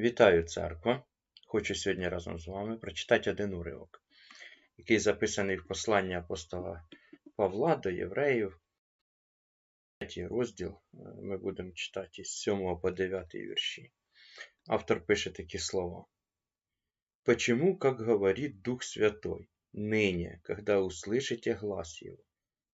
Вітаю, церква! Хочу сьогодні разом з вами прочитати один уривок, який записаний в посланні апостола Павла до євреїв. Третій розділ е, ми будемо читати з 7 по 9 вірші. Автор пише такі слова. «Почему, как говорит Дух Святой, ныне, когда услышите глаз Его,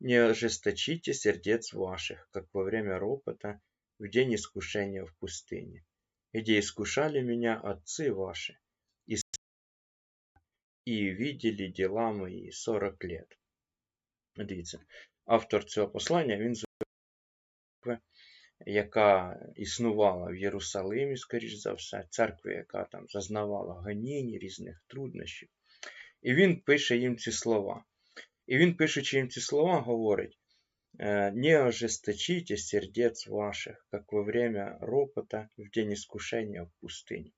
не ожесточите сердец ваших, как во время ропота в день искушения в пустыне, Где искушали меня отцы ваши, и, и видели дела мої 40 лет. Дивіться, автор цього послання він церкви, яка існувала в Єрусалимі, скоріш за все, церкви, яка там зазнавала гонінь, різних труднощів. І він пише їм ці слова. І він, пишучи їм ці слова, говорить: не ожесточите сердец ваших, как во время ропота в день іскушення в пустині.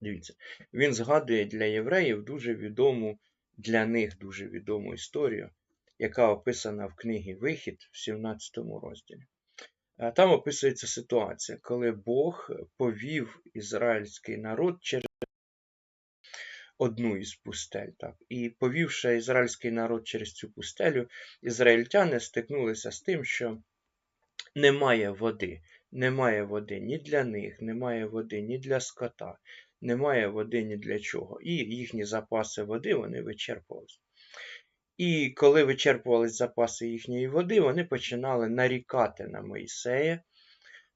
Дивіться, він згадує для євреїв дуже відому, для них дуже відому історію, яка описана в книгі Вихід в 17 розділі. Там описується ситуація, коли Бог повів ізраїльський народ через одну із пустель. Так. І повівши ізраїльський народ через цю пустелю, ізраїльтяни стикнулися з тим, що немає води. Немає води ні для них, немає води ні для скота, немає води ні для чого. І їхні запаси води вони вичерпувалися. І коли вичерпувались запаси їхньої води, вони починали нарікати на Моїсея,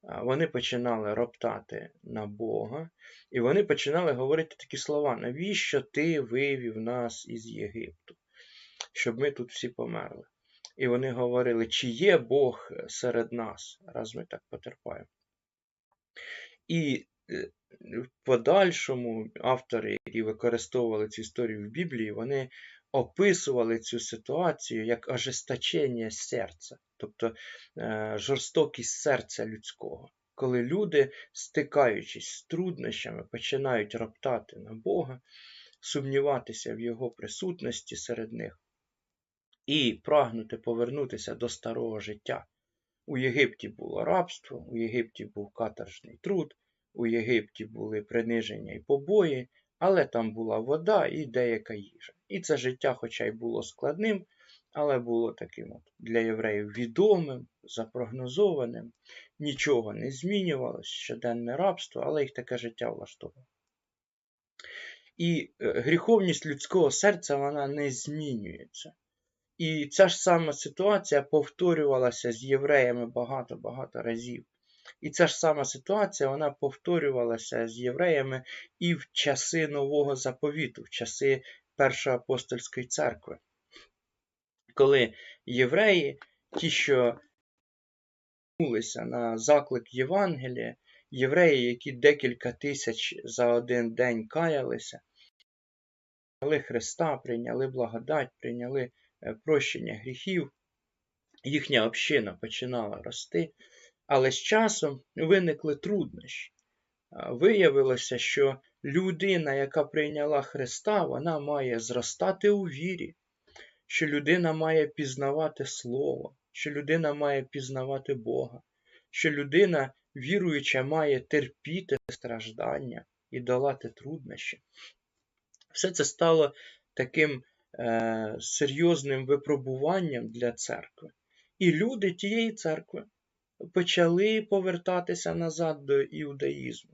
вони починали роптати на Бога, і вони починали говорити такі слова: навіщо ти вивів нас із Єгипту? Щоб ми тут всі померли. І вони говорили, чи є Бог серед нас, раз ми так потерпаємо. І е, в подальшому автори, які використовували цю історію в Біблії, вони описували цю ситуацію як ожесточення серця, тобто е, жорстокість серця людського. Коли люди, стикаючись з труднощами, починають роптати на Бога, сумніватися в Його присутності серед них і прагнути повернутися до старого життя. У Єгипті було рабство, у Єгипті був каторжний труд, у Єгипті були приниження і побої, але там була вода і деяка їжа. І це життя, хоча й було складним, але було таким от для євреїв відомим, запрогнозованим, нічого не змінювалося, щоденне рабство, але їх таке життя влаштовувало. І е, гріховність людського серця вона не змінюється. І ця ж сама ситуація повторювалася з євреями багато-багато разів. І ця ж сама ситуація вона повторювалася з євреями і в часи Нового заповіту, в часи Першої апостольської церкви. Коли євреї, ті, що на заклик Євангелія, євреї, які декілька тисяч за один день каялися, прийняли Христа, прийняли благодать, прийняли е, прощення гріхів, їхня община починала рости. Але з часом виникли труднощі. Виявилося, що людина, яка прийняла Христа, вона має зростати у вірі, що людина має пізнавати Слово, що людина має пізнавати Бога, що людина, віруюча, має терпіти страждання і долати труднощі. Все це стало таким е, серйозним випробуванням для церкви. І люди тієї церкви почали повертатися назад до іудаїзму.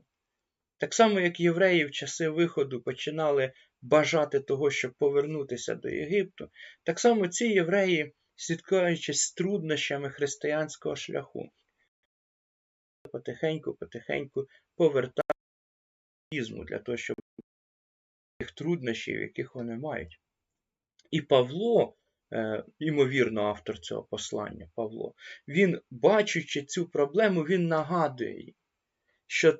Так само, як євреї в часи виходу починали бажати того, щоб повернутися до Єгипту, так само ці євреї, слідкуючись з труднощами християнського шляху, потихеньку-потихеньку повертаються для того, щоб тих труднощів, яких вони мають. І Павло Е, ймовірно, автор цього послання Павло, він, бачучи цю проблему, він нагадує їй, що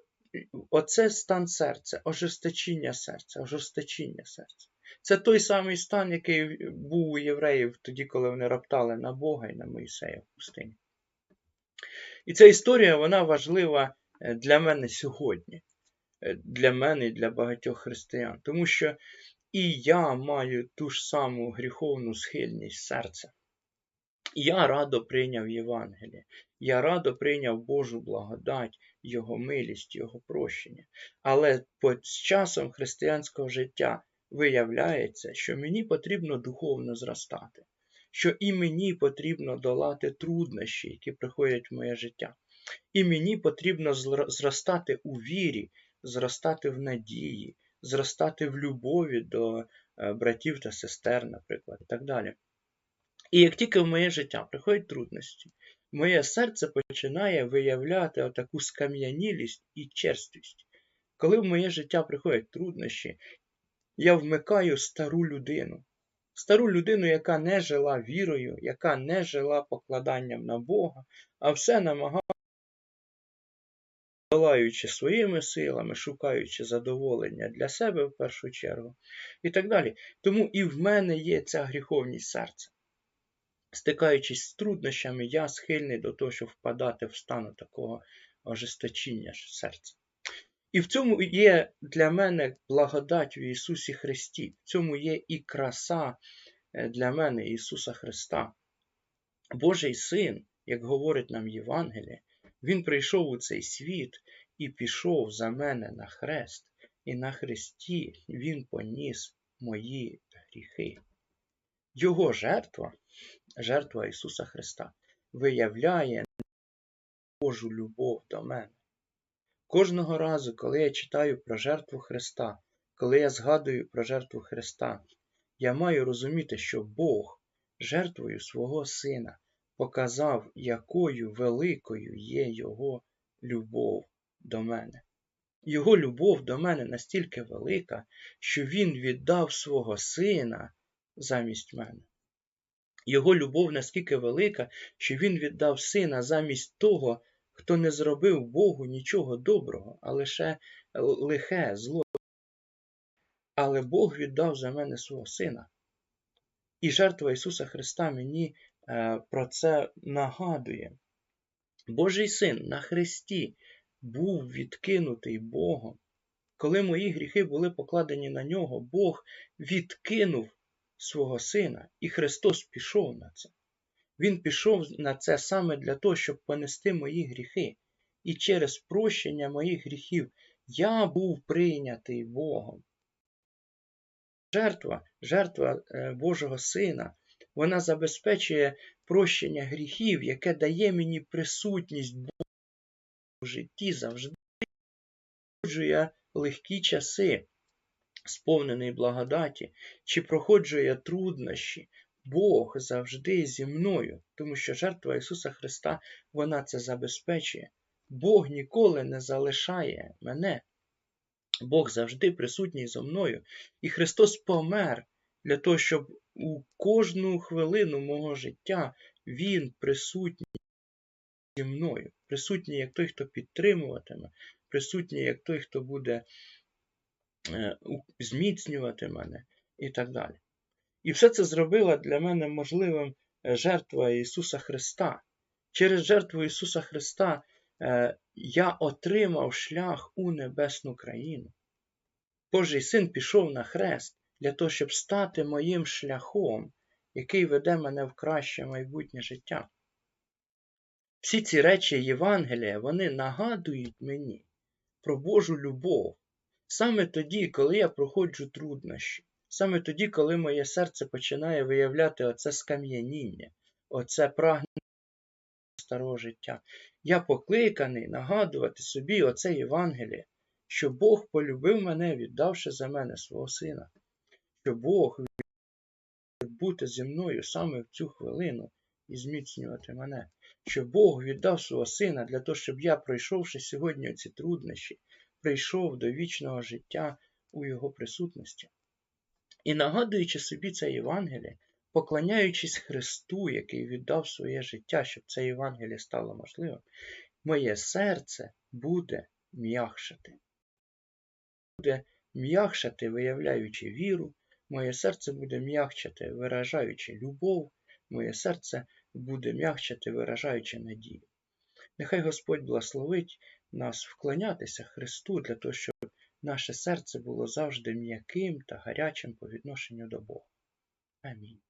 оце стан серця, ожесточіння серця, ожесточіння серця. Це той самий стан, який був у євреїв тоді, коли вони роптали на Бога і на Моїсея в пустині. І ця історія вона важлива е, для мене сьогодні, е, для мене і для багатьох християн. Тому що і я маю ту ж саму гріховну схильність серця. Я радо прийняв Євангеліє, я радо прийняв Божу благодать, Його милість, Його прощення. Але з часом християнського життя виявляється, що мені потрібно духовно зростати, що і мені потрібно долати труднощі, які приходять в моє життя. І мені потрібно зростати у вірі, зростати в надії, зростати в любові до е, братів та сестер, наприклад, і так далі. І як тільки в моє життя приходять трудності, моє серце починає виявляти отаку скам'янілість і черствість. Коли в моє життя приходять труднощі, я вмикаю стару людину. Стару людину, яка не жила вірою, яка не жила покладанням на Бога, а все намагалася, долаючи своїми силами, шукаючи задоволення для себе в першу чергу, і так далі. Тому і в мене є ця гріховність серця. Стикаючись з труднощами, я схильний до того, щоб впадати в стан такого ожесточіння серця. І в цьому є для мене благодать в Ісусі Христі. В цьому є і краса е, для мене Ісуса Христа. Божий Син, як говорить нам Євангеліє, Він прийшов у цей світ і пішов за мене на хрест, і на хресті Він поніс мої гріхи. Його жертва, жертва Ісуса Христа, виявляє Божу любов до мене. Кожного разу, коли я читаю про жертву Христа, коли я згадую про жертву Христа, я маю розуміти, що Бог жертвою свого Сина показав, якою великою є Його любов до мене. Його любов до мене настільки велика, що Він віддав свого Сина замість мене. Його любов наскільки велика, що Він віддав сина замість того, хто не зробив Богу нічого доброго, а лише лихе, зло. Але Бог віддав за мене свого сина. І жертва Ісуса Христа мені е, про це нагадує. Божий син на Христі був відкинутий Богом. Коли мої гріхи були покладені на нього, Бог відкинув свого сина, і Христос пішов на це. Він пішов на це саме для того, щоб понести мої гріхи. І через прощення моїх гріхів я був прийнятий Богом. Жертва, жертва е, Божого Сина, вона забезпечує прощення гріхів, яке дає мені присутність Бога в житті завжди. Я легкі часи, сповнений благодаті, чи проходжу я труднощі, Бог завжди зі мною, тому що жертва Ісуса Христа, вона це забезпечує. Бог ніколи не залишає мене. Бог завжди присутній зо мною. І Христос помер для того, щоб у кожну хвилину мого життя Він присутній зі мною. Присутній як той, хто підтримуватиме, присутній як той, хто буде зміцнювати мене і так далі. І все це зробила для мене можливим е, жертва Ісуса Христа. Через жертву Ісуса Христа е, я отримав шлях у небесну країну. Божий син пішов на хрест для того, щоб стати моїм шляхом, який веде мене в краще майбутнє життя. Всі ці речі Євангелія, вони нагадують мені про Божу любов саме тоді, коли я проходжу труднощі. Саме тоді, коли моє серце починає виявляти оце скам'яніння, оце прагнення старого життя, я покликаний нагадувати собі оце Євангеліє, що Бог полюбив мене, віддавши за мене свого сина, що Бог бути зі мною саме в цю хвилину і зміцнювати мене, що Бог віддав свого сина для того, щоб я, пройшовши сьогодні ці труднощі, прийшов до вічного життя у Його присутності. І нагадуючи собі це Євангеліє, поклоняючись Христу, який віддав своє життя, щоб це Євангеліє стало можливим, моє серце буде м'якшати. Буде м'якшати, виявляючи віру, моє серце буде м'якчати, виражаючи любов, моє серце буде м'якчати, виражаючи надію. Нехай Господь благословить нас вклонятися Христу для того, щоб наше серце було завжди м'яким та гарячим по відношенню до Бога. Амінь.